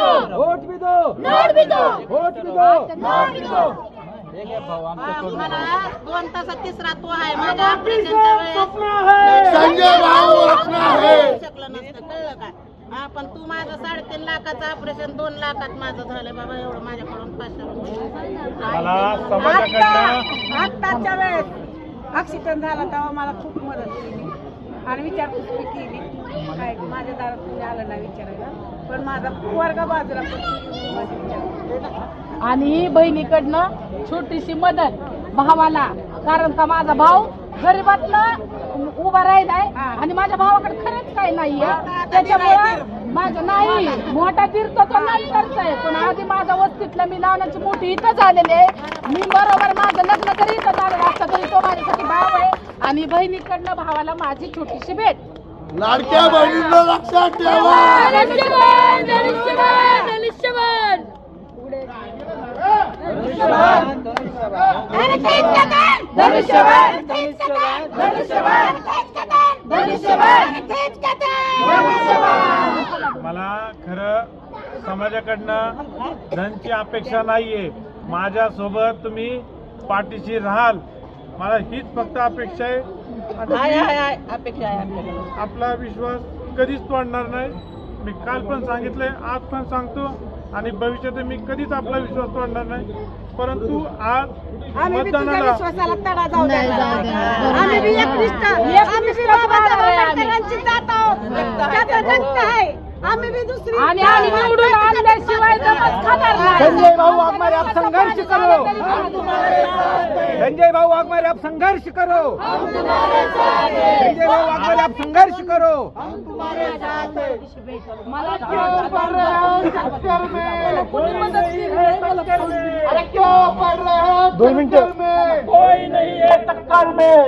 Vote भी दो note भी दो vote भी दो नोट भी दो मला दोन तासात तिसरा तो आहे. माझ्या ऑपरेशनच्या वेळेस संजय भाऊ अपना है शकलं नसतं. कळलं का? हा पण तू माझं साडेतीन लाखाचं ऑपरेशन दोन लाखात माझं झालं. बाबा एवढं माझ्याकडून पाचशे आत्ताच्या वेळेस ऍक्सिडेंट झाला तेव्हा मला खूप मदत केली. आणि विचारपूस केली. काय माझ्या दारात तुम्ही आलं नाही विचारायला? पण माझा वर्ग बाजूला आणि बहिणीकडनं छोटीशी मदत भावाला. कारण का माझा भाऊ गरीबातनं उभा राहिलाय आणि माझ्या भावाकडे खरंच काही नाहीये. त्याच्यामुळं माझं नाही. मोठा तीर्थ तो नंतरचा आहे पण आधी माझ्या वस्तीतलं मी लहानाची मोठी इथं झालेली आहे. मी बरोबर माझं लग्न तरी इथं झालेलं असतं तरी तो माझ्यासाठी भाव आहे. आणि बहिणीकडनं भावाला माझी छोटीशी भेट. लाडक्या बहिणींना लक्षात ठेवा. मला खरं समाजाकडनं धनची अपेक्षा नाहीये. माझ्यासोबत तुम्ही पाठीशी राहाल. मला हीच फक्त अपेक्षा आहे. आहे मी आहे आहे अपेक्षा आहे आपल्याकडे. आपला विश्वास कधीच तोडणार नाही. मी काल पण सांगितलंय आज पण सांगतो. आणि भविष्यात मी कधीच आपला विश्वास तोडणार नाही. परंतु आज आम्ही बी तुझ्या मतदानाला विश्वासाला तडा जाऊ देणार आम्ही बी आम्ही बी बाबासाहेब आंबेडकरांची जात आहोत. त्याचं रक्त आहे. आम्ही बी दुसरी आणि आम्ही निवडून आणल्याशिवाय जमत खाणार नाही संजय भाऊ वाघमारे आप संघर्ष करो संजय भाऊ वाघमारे आप संघर्ष करो। संजय भाऊ वाघमारे आप संघर्ष करो। हो चक्कर में? कोणी मदत केली नाही मला करून दिली. अरे क्यों पड रहे हो दोन मिनिटं। कोई नहीं है टक्कर में।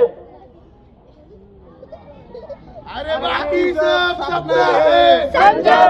अरे बाकी सब सपना है। संजय